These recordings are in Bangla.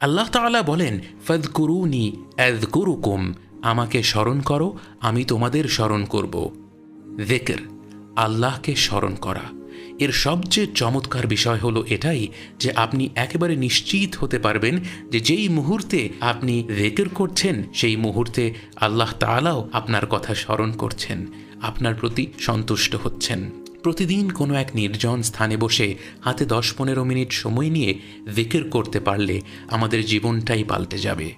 আল্লাহ তাআলা বলেন ফাদকুরুনি আযকুরুকুম, আমাকে স্মরণ করো, আমি তোমাদের স্মরণ করব। যিকর আল্লাহকে স্মরণ করা। এর সবচেয়ে চমৎকার বিষয় হলো এটাই যে আপনি একেবারে নিশ্চিত হতে পারবেন যে যেই মুহূর্তে আপনি জিকির করছেন, সেই মুহূর্তে আল্লাহ তাআলাও আপনার কথা স্মরণ করছেন, আপনার প্রতি সন্তুষ্ট হচ্ছেন। প্রতিদিন কোনো এক নির্জন স্থানে বসে হাতে দশ পনেরো মিনিট সময় নিয়ে জিকির করতে পারলে আমাদের জীবনটাই পাল্টে যাবে।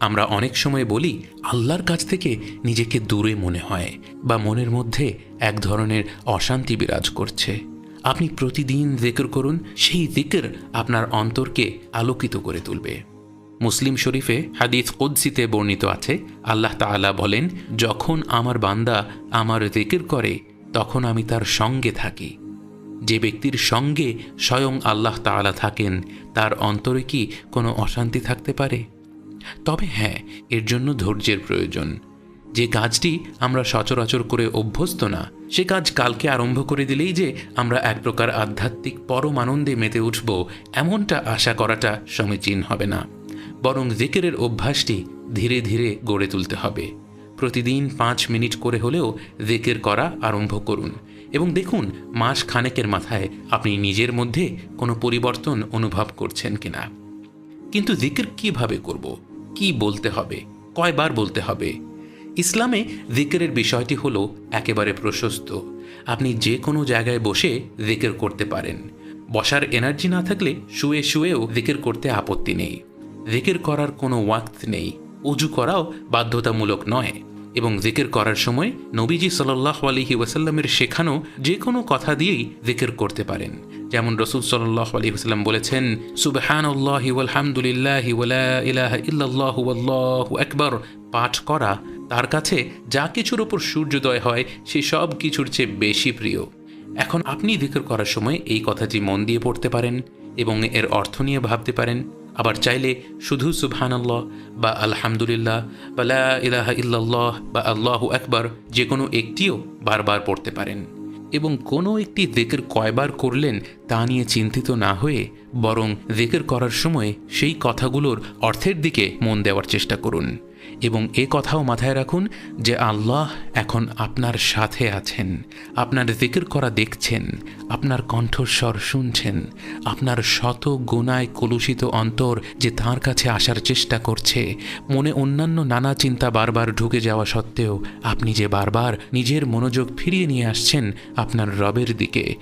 আমরা অনেক সময় বলি, আল্লাহর কাছ থেকে নিজেকে দূরে মনে হয় বা মনের মধ্যে এক ধরনের অশান্তি বিরাজ করছে। আপনি প্রতিদিন জিকির করুন, সেই জিকির আপনার অন্তরকে আলোকিত করে তুলবে। মুসলিম শরীফে হাদিস কুদসিতে বর্ণিত আছে, আল্লাহ তাআলা বলেন, যখন আমার বান্দা আমার জিকির করে তখন আমি তার সঙ্গে থাকি। যে ব্যক্তির সঙ্গে স্বয়ং আল্লাহ তাআলা থাকেন, তার অন্তরে কি কোনো অশান্তি থাকতে পারে? তবে হ্যাঁ এর জন্য ধৈর্যের প্রয়োজন। যে কাজটি আমরা সচরাচর করে অভ্যস্ত না, সে কাজ কালকে আরম্ভ করে দিলেই যে আমরা এক প্রকার আধ্যাত্মিক পরম আনন্দে মেতে উঠব, এমনটা আশা করাটা সমীচীন হবে না। বরং জিকিরের অভ্যাসটি ধীরে ধীরে গড়ে তুলতে হবে। প্রতিদিন পাঁচ মিনিট করে হলেও জিকির করা আরম্ভ করুন এবং দেখুন মাস খানেকের মাথায় আপনি নিজের মধ্যে কোনো পরিবর্তন অনুভব করছেন কিনা। কিন্তু জিকির কীভাবে করব? কি বলতে হবে? কয়বার বলতে হবে? ইসলামে জিকিরের বিষয়টি হলো একেবারে প্রশস্ত। আপনি যে কোনো জায়গায় বসে জিকির করতে পারেন। বসার এনার্জি না থাকলে শুয়ে শুয়েও জিকির করতে আপত্তি নেই। জিকির করার কোনো ওয়াক্ত নেই। উজু করাও বাধ্যতামূলক নয়। এবং জিকির করার সময় নবীজি সাল্লাহ আলহি ওয়াসাল্লামের শেখানো যে কোনো কথা দিয়েই জিকির করতে পারেন। যেমন রসুল সাল্লাহ আলী ওসাল্লাম বলেছেন সুবহান আল্লাহ ইলাহ আকবার। পাঠ করা তার কাছে যা কিছুর ওপর সূর্যোদয় হয়, সে সব কিছুর চেয়ে বেশি প্রিয়। এখন আপনি জিকির করার সময় এই কথাটি মন দিয়ে পড়তে পারেন এবং এর অর্থ নিয়ে ভাবতে পারেন আবার চাইলে শুধু সুবহানাল্লাহ বা আলহামদুলিল্লাহ বা লা ইলাহা ইল্লাল্লাহ বা আল্লাহু আকবার যে কোনো একটিও বারবার পড়তে পারেন। এবং কোনো একটি দিকের কয়বার করলেন তা নিয়ে চিন্তিত না হয়ে বরং জিকির করার সময় সেই কথাগুলোর অর্থের দিকে মন দেওয়ার চেষ্টা করুন এবং এ কথাও মাথায় রাখুন যে আল্লাহ এখন আপনার সাথে আছেন, আপনার জিকির করা দেখছেন, আপনার কণ্ঠস্বর শুনছেন, আপনার শত গুণায় কলুষিত অন্তর যে তার কাছে আসার চেষ্টা করছে, মনে অন্যান্য নানা চিন্তা বারবার ঢুকে যাওয়া সত্ত্বেও আপনি যে বারবার নিজের মনোযোগ ফিরিয়ে নিয়ে আসছেন আপনার রবের দিকে।